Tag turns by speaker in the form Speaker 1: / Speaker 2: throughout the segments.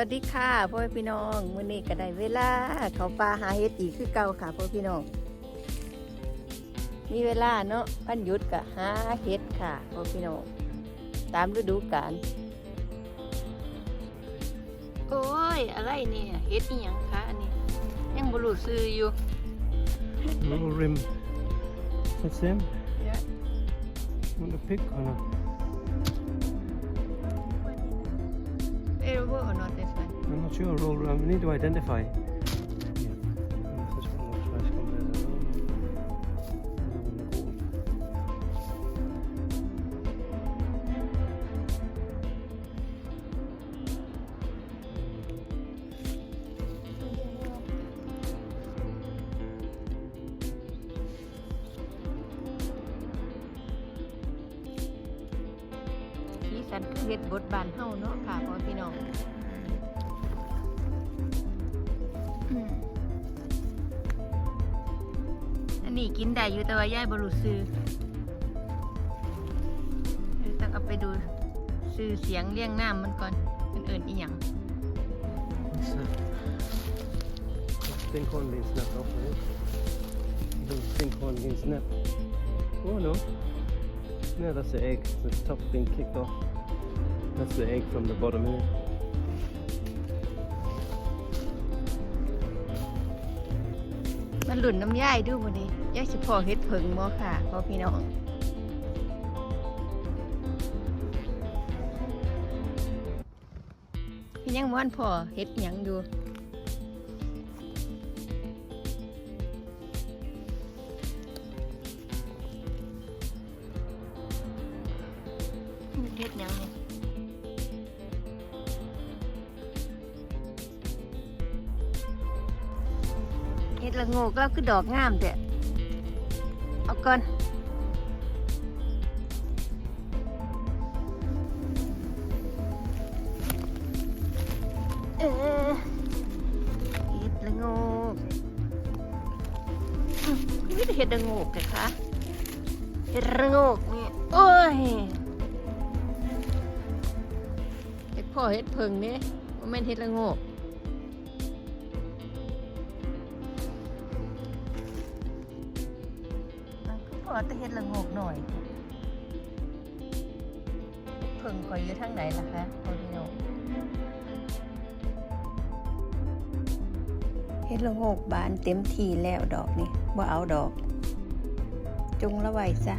Speaker 1: วัสดีค่ะพ่อแม่พี่น้องมื้อนี้ก็ได้เวลาเขาปลาหาเห็ดอีกคือเก่าค่ะพ่อพี่น้อง มีเวลาเนาะพันหยุดก็หาเห็ดค่ะพ่อพี่น้องตามฤดูกาลโอ้ยอะไรเนี่ยเห็ดอีหยังคะอันนี้ ยังบ่รู้ซื้ออยู่
Speaker 2: Little rim. That's them.
Speaker 1: Yeah.
Speaker 2: Want to pick or not?
Speaker 1: เอเวอร์ or not this one
Speaker 2: I'm not sure. Roll around. We need to identify. See,
Speaker 1: สันคือเห็ดบดบานเฮาเนาะค่ะ นนี้กินได้อยู่แต่ว่ายายบรุซื้อเดี๋ยวต้องเอาไปดูซื้อเสียงเรียงน้ำมันก่อนเป็นเอิญอีหยัง
Speaker 2: What's that? Thin corn being snapped off, I think. Little thin corn din snapped. Oh no. No, that's the egg. The top being kicked off. That's the egg from the bottom here.
Speaker 1: มันหลุนน้ำย่ายดูบ่นี้ย่ายสิพอเฮ็ดเพิงบ่ค่ะพ่อพี่น้องพี่ยังม้วนพอเฮ็ดหยังอยู่ เฮ็ดละโงกแล้วคือดอกงามแต่เอาก่อนเออเฮ็ดละโงกอื้อนี่เฮ็ดละโงกแต่คะเฮ็ดละโงกนี่โอ้ยเฮ็ดพ่อเฮ็ดเพิงเนี่ยม่นเฮ็ดละโงก อะคือพ่อแต่เฮ็ดละโงกหน่อยเฮ็ดเพิงคอยอยู่ทางไหนล่ะคะพ่อพี่น้องเฮ็ดละโงกบานเต็มทีแล้วดอกนี่บ่เอาดอก จงละไว้ซะ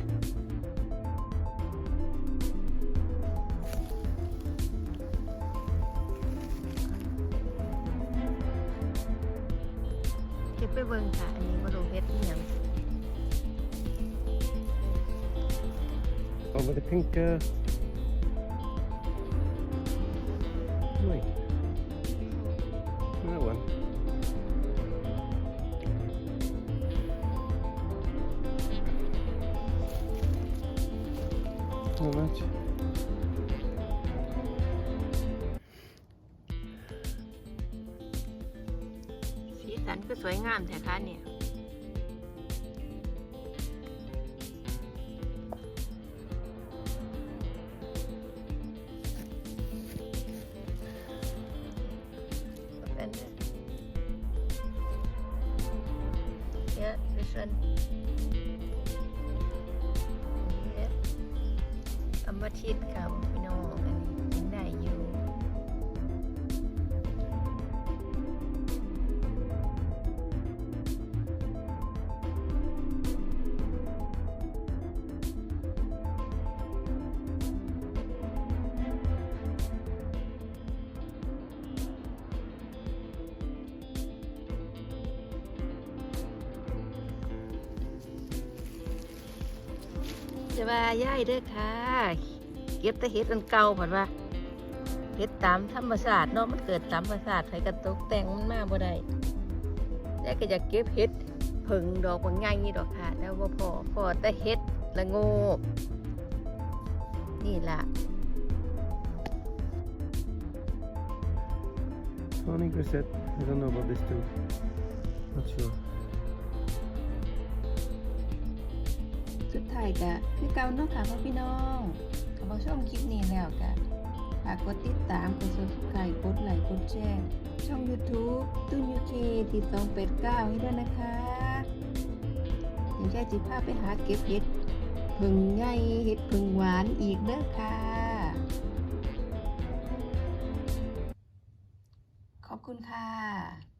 Speaker 1: เก็บไปเบิ่งค่ะ อันนี้มาดูเฮ็ดอีหยัง
Speaker 2: Oh, with the pink. Uh... Wait. That one. Not much.
Speaker 1: สีสันก็สวยง เนี่ย this one yeah อมทิตค่ะพี่น้องอันนี้กินได้อยู่ จะว่าย่ายเด้อค่ะ เก็บแต่เห็ดอันเก่าผ่านว่าเห็ดตามธรรมชาสติเนาะมันเกิดตามธรรมชาสติใครกระตกแต่งมันมาบ่ได้แต่ก็อยากเก็บเห็ดผึ่งดอกบางไงนี่ดอกค่ะ แต่ว่าพอพอแต่เห็ดละโงกนี่ล่ะ
Speaker 2: Morning, Grisette. I don't know about this too. Not sure.
Speaker 1: ท้ายก็คือเก่าเนาะค่ะพ่อพี่น้องถ้าบ่ชมคลิปนี้แล้วก็ฝากกดติดตามกด subscribe กดไลค์กดแชร์ช่อง YouTube ตุ้นยูเคติด289ให้ด้วยนะคะเดี๋ยวยายจิพาไปหาเก็บเห็ดผึ่งไงเห็ดผึ่งหวานอีกเด้อค่ะ ขอบคุณค่ะ